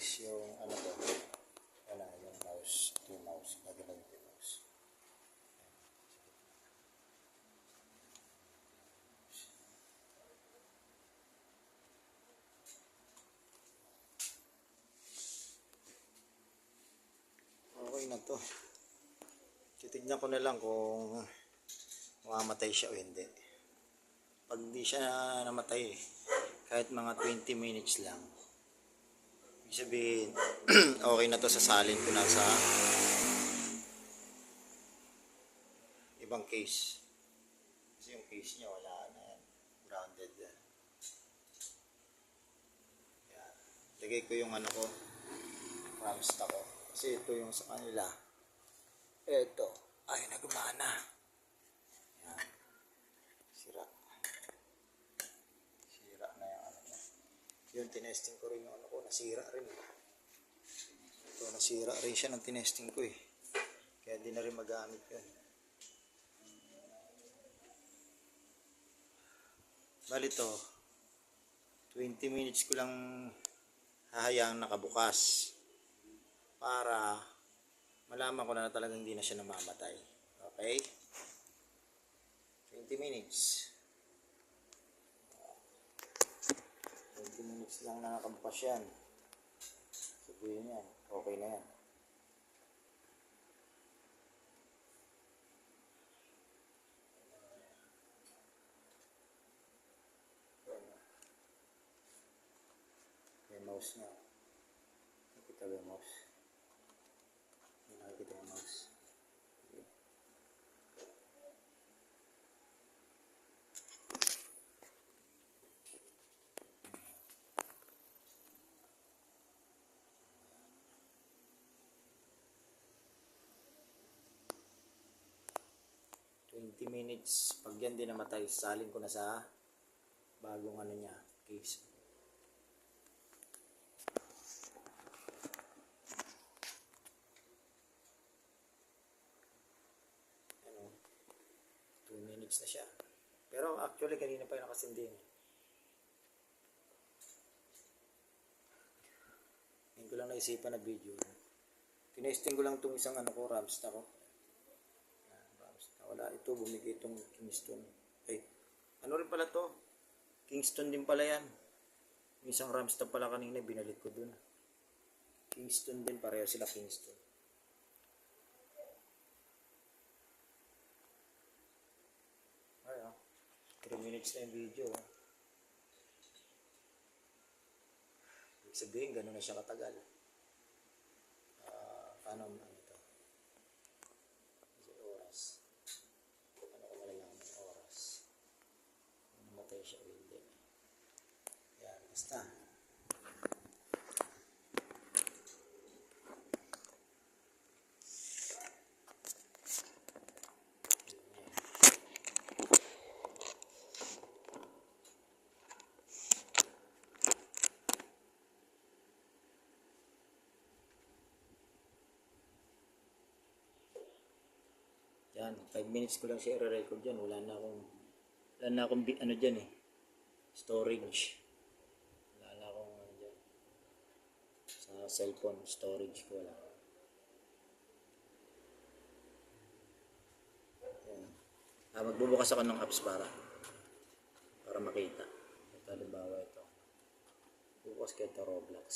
guys yung ano to. Wala yung mouse. Ito yung mouse. Nagalag yung mouse. Okay na to. Titignan ko na lang kung mamamatay siya o hindi. Pag di siya namatay, kahit mga 20 minutes lang, ibig sabihin, okay na to sasalin ko na sa ibang case. Kasi yung case niya wala na yan. Grounded yan. Yan. Lagay ko yung ano ko, ramsta ko. Kasi ito yung sa kanila. Ito, ay nagumana. Yan. Sira. Sira na yung ano niya. Yung tinesting ko rin yung ano ko, nasira rin. Ito, nasira rin siya ng tinesting ko eh. Kaya di na rin magamit yun. Bali to, 20 minutes ko lang hahayaan nakabukas para malaman ko na talagang hindi na siya namamatay. Okay? 20 minutes. 20 minutes lang na nakabukas yan. Sabihin yan, okay na yan. May mouse nga. Nakita ba yung mouse? 20 minutes. Pag yan din namatay salin ko na sa bagong ano niya case. Ano 2 minutes na siya. Pero actually kanina pa yung nakasindi niya ko lang naisipan na video. Tinesting ko lang itong isang ano ko ramps na ko. Wala ito, bumigay itong Kingston. Ay, ano rin pala to? Kingston din pala yan. Yung isang Ramsta pala kanina, binalik ko dun. Kingston din, pareho sila Kingston. Ay, ah. 3 minutes na yung video. ah. Ibig sabihin, gano'n na siya katagal. Ah, paano ano ito? Kasi oras. Ano ko malalaman yung oras? Kung namatay siya o hindi. Yan, basta. Yan, 5 minutes ko lang siya i-record dyan. Wala na akong, wala na akong, ano dyan eh, storage. Wala na akong, ano dyan, sa cellphone, storage ko wala. Ah, magbubukas ako ng apps para, para makita. Ito, halimbawa ito. Bubukas ko ito, Roblox.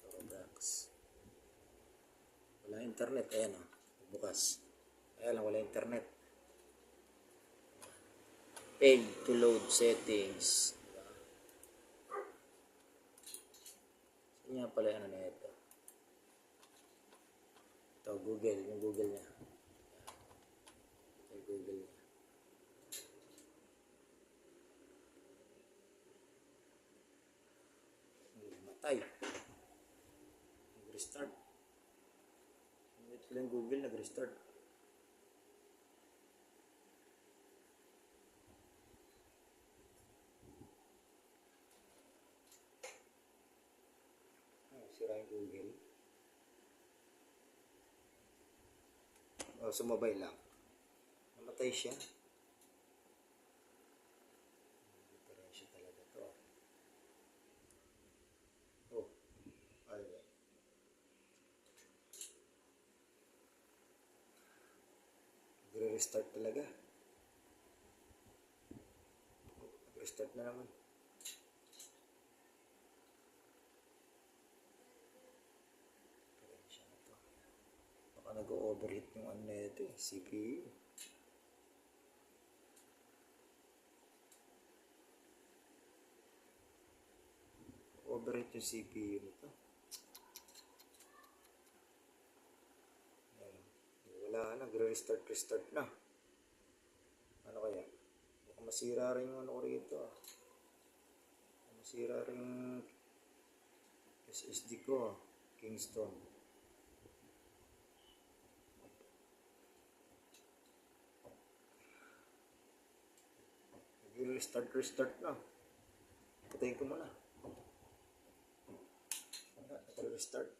Ito, Roblox. Wala internet, ayan o, bukas. Kaya lang wala internet. Page to load settings. Nga pala ano na ito? Ito, Google. Yung Google niya. Yung Google niya. Matay. Nag-restart. Ito lang Google, nag-restart. Google. O, sumabay lang. Namatay siya. Diferensya talaga to. Ah. Oh, alright. Nagre-restart talaga. Oh, Nagre-restart na naman. Baka nag-overheat yung ano na ito eh, CPU. Overheat yung CPU nito. Ayan. Wala na, nagre-restart, restart na. Ano kaya? Baka masira rin yung ano ko rito ah. Masira rin yung SSD ko ah. Kingston. Nag-restart, restart na. Patayin ko muna. Overheat.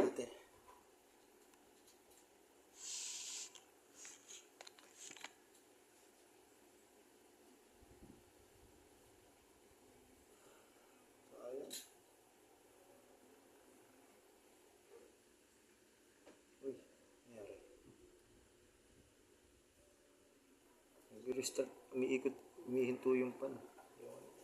Natin. Nag-restart, umiikot, umihinto yung pan. Yung ano.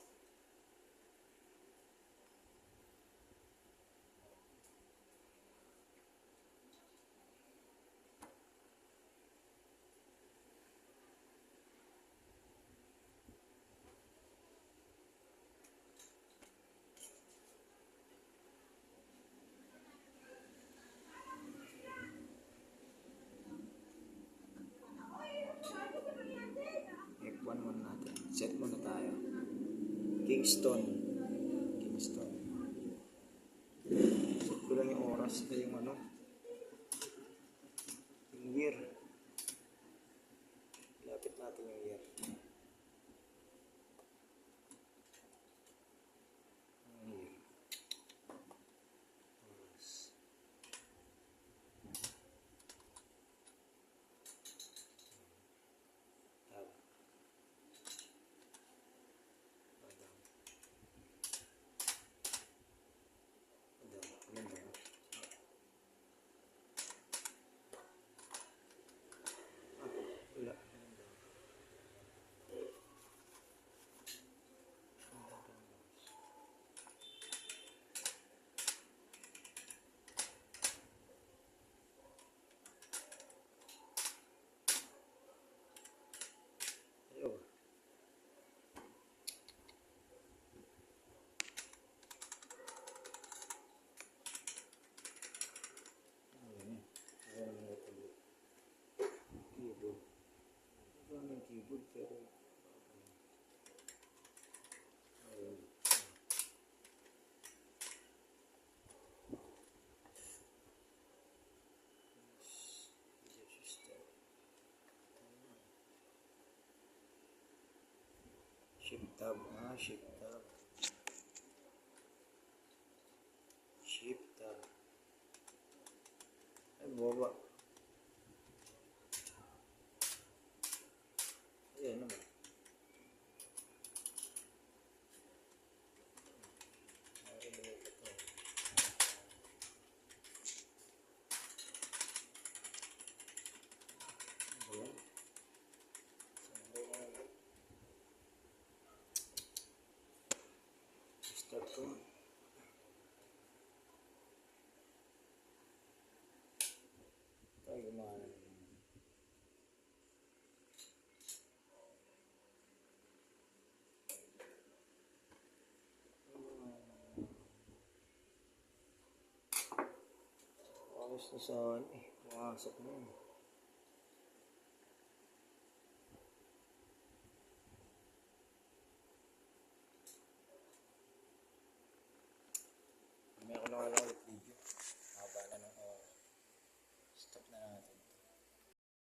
F1 muna natin. Set muna tayo. Kingston. Kingston. Set ko lang yung oras na yung ano. Yung year. Lapit natin yung year. Ang year. Oras. Tab. Madam. Madam. Madam. Ah, wala. Ayaw. Ayan. Ayan ang mga tuloy. Keyboard. Ito ang keyboard pero Ayan. System. Shift tab. Ah, shift tab. Shift tab. Ay, baba. Ayan naman. Narinig ko to. Ayan. Saan ba yan? Ko. Ay, gumana. Ayos na sa ano eh. Pumasok na yun.